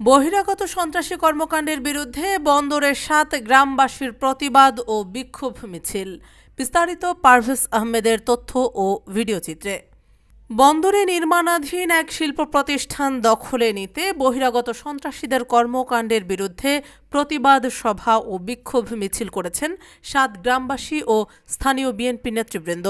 বহিরাগত সন্ত্রাসী কর্মকাণ্ডের বিরুদ্ধে বন্দরের সাত গ্রামবাসীর প্রতিবাদ ও বিক্ষোভ মিছিল। বিস্তারিত পারভেজ আহমেদের তথ্য ও ভিডিও চিত্রে বন্দরে নির্মাণাধীন এক শিল্প প্রতিষ্ঠান দখলে নিতে বহিরাগত সন্ত্রাসীদের কর্মকাণ্ডের বিরুদ্ধে প্রতিবাদ সভা ও বিক্ষোভ মিছিল করেছেন সাত গ্রামবাসী ও স্থানীয় বিএনপি নেতৃবৃন্দ।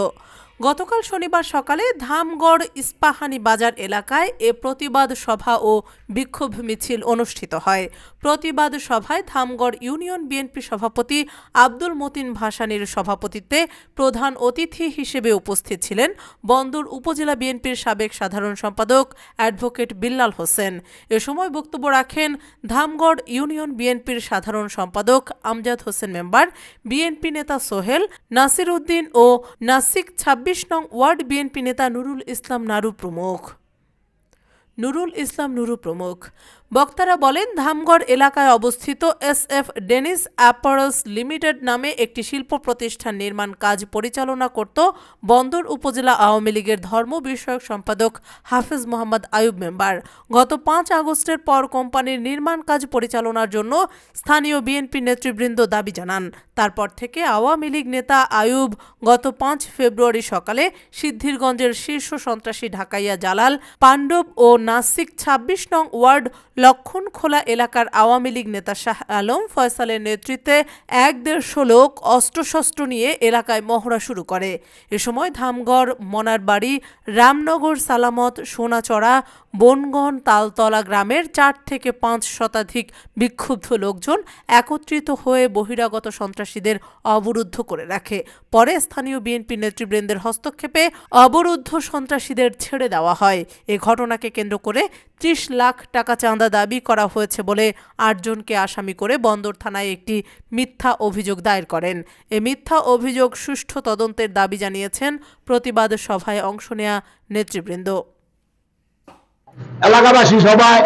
গতকাল শনিবার সকালে ধামগড় ইস্পাহানি বাজার এলাকায় এ প্রতিবাদ সভা ও বিক্ষোভ মিছিল অনুষ্ঠিত হয়। প্রতিবাদ সভায় ধামগড় ইউনিয়ন বিএনপি সভাপতি আব্দুল মতিন ভাসানীর সভাপতিত্বে প্রধান অতিথি হিসেবে উপস্থিত ছিলেন বন্দর উপজেলা বিএনপির সাবেক সাধারণ সম্পাদক অ্যাডভোকেট বিল্লাল হোসেন। এ সময় বক্তব্য রাখেন ধামগড় ইউনিয়ন বিএনপির সাধারণ সম্পাদক আমজাদ হোসেন মেম্বার, বিএনপি নেতা সোহেল, নাসির উদ্দিন ও নাসিক ছাব্বিশ নং ওয়ার্ড বিএনপি নেতা নুরুল ইসলাম নারু প্রমুখ। নুরুল ইসলাম নুরু প্রমুখ। বক্তারা বলেন, ধামগড় এলাকায় অবস্থিত S F Denim apparels limited নামে একটি শিল্প প্রতিষ্ঠান নির্মাণ কাজ পরিচালনা করত বন্দর উপজেলা আওয়ামী লীগের ধর্ম বিষয়ক সম্পাদক হাফিজ মোহাম্মদ আয়ুব মেম্বার। গত পাঁচ আগস্টের পর কোম্পানির নির্মাণ কাজ পরিচালনার জন্য স্থানীয় বিএনপি নেতৃবৃন্দ দাবি জানান। তারপর থেকে আওয়ামী লীগ নেতা আয়ুব গত পাঁচ ফেব্রুয়ারি সকালে সিদ্ধিরগঞ্জের শীর্ষ সন্ত্রাসী ঢাকাইয়া জালাল, পাণ্ডব ও নাসিক ছাব্বিশ নং ওয়ার্ড লক্ষণখোলা এলাকার আওয়ামী লীগ নেতা শাহ আলম ফয়সালের নেতৃত্বে এক দেড়শো লোক অস্ত্রশস্ত্র নিয়ে এলাকায় মহড়া শুরু করে। এ সময় ধামগড়, মনারবাড়ি, রামনগর, সালামত, সোনাচড়া, বনগণ, তালতলা গ্রামের চার থেকে পাঁচ শতাধিক বিক্ষুব্ধ লোকজন একত্রিত হয়ে বহিরাগত সন্ত্রাসীদের অবরুদ্ধ করে রাখে। পরে স্থানীয় বিএনপি নেতৃবৃন্দের হস্তক্ষেপে অবরুদ্ধ সন্ত্রাসীদের ছেড়ে দেওয়া হয়। এ ঘটনাকে কেন্দ্র করে ত্রিশ লাখ টাকা চাঁদা দাবি করা হয়েছে বলে আটজনকে আসামি করে বন্দর থানায় একটি মিথ্যা অভিযোগ দায়ের করেন। এ মিথ্যা অভিযোগ সুষ্ঠু তদন্তের দাবি জানিয়েছেন প্রতিবাদ সভায় অংশ নেয়া নেতৃবৃন্দ। এলাকাবাসী সবাই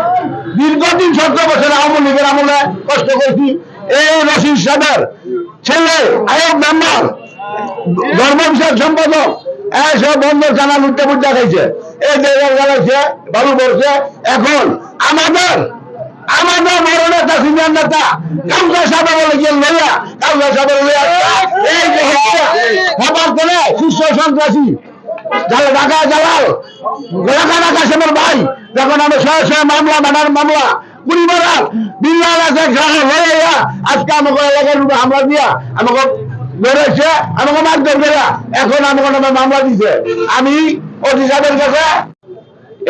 দীর্ঘদিন সতেরো বছর আওয়ামী লীগের আমলে কষ্ট করছি। এই রশিদ সাহেবের ছেলে আয়ব মেম্বার ধর্ম বিষয়ক সম্পাদক। এই দেড় গেলাইছে বালু পড়ছে, এখন আমাদের আমাদের বড় সিনিয়র নেতা, কাউকে সাহেব বলে গিয়ে লইয়া সাহেব লইয়া, এই যে হবার করে শীর্ষ সন্ত্রাসী ঢাকা জালাল ঢাকা ঢাকা ভাই, যখন আমি শয়ে শয়ে মামলা, মানার মামলা কুড়ি মারার, বিল্লাল আছে লইয়া, আজকে আমাকে এলাকার হামলা দিয়া, আমাকে ধরেছে আমাকে মারধর করে এখন আমাকে নামে মামলা দিছে। আমি কাছে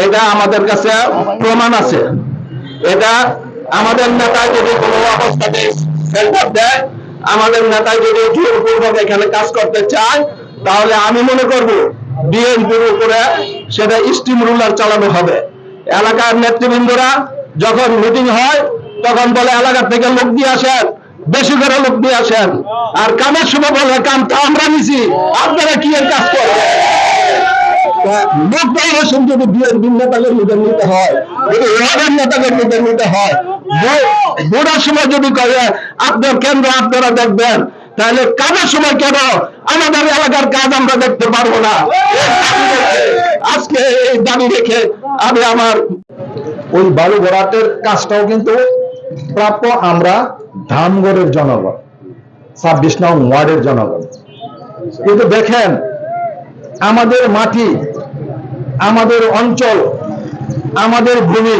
এটা আমাদের কাছে প্রমাণ আছে। এটা আমাদের নেতা যদি কোনো অবস্থাতে আমাদের নেতা যদি জোরপূর্বক এখানে কাজ করতে চায়, তাহলে আমি মনে করব বিএনপির উপরে সেটা স্টিম রুলার চালানো হবে। এলাকার নেতৃবৃন্দরা যখন মিটিং হয়, তখন বলে এলাকা থেকে লোক দিয়ে আসেন। বেশি করে লোক দিয়ে আসেন। আর কামের সময় বলে, কাম তো আমরা নিছি। আপনারা কি এর কাজ করবেন মুক্ত ইলেকশন যদি বিএনপি নেতাকে নিতে নিতে হয়। যদি ওয়ার্ডের নেতাকে নিতে নিতে হয়। বুড়ার সময় যদি করে আপনার কেন্দ্র আপনারা দেখবেন, তাহলে কাজের সময় কেন আমাদের এলাকার কাজ আমরা দেখতে পারব না? আজকে এই দাবি রেখে আমি আমার ওই বালু ভরাটের কাজটাও কিন্তু প্রাপ্য আমরা ধামগড়ের জনগণ, ছাব্বিশ নং ওয়ার্ডের জনগণ। কিন্তু দেখেন, আমাদের মাটি, আমাদের অঞ্চল, আমাদের ভূমি,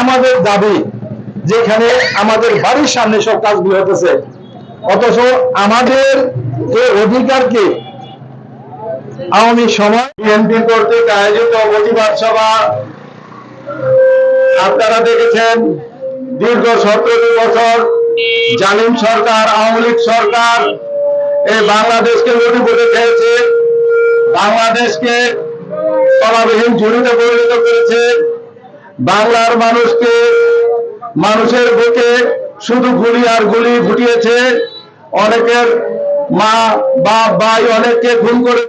আমাদের দাবি, যেখানে আমাদের বাড়ির সামনে সব কাজগুলো হতেছে। অথচ আমাদের এই অধিকারকে আওয়ামী সমাজ বিএনপি কর্তৃক আয়োজিত প্রতিবাদ সভা, আপনারা দেখেছেন দীর্ঘ সতেরো বছর জালিম সরকার, আওয়ামী লীগ সরকার এই বাংলাদেশকে লুটিপুটে খেয়েছে, বাংলাদেশকে তলাবিহীন ঝুড়িতে পরিণত করেছে। বাংলার মানুষকে মানুষের বুকে শুধু গুলি আর গুলি ফুটিয়েছে অনেকের মা, বাপ, ভাই অনেককে খুন করে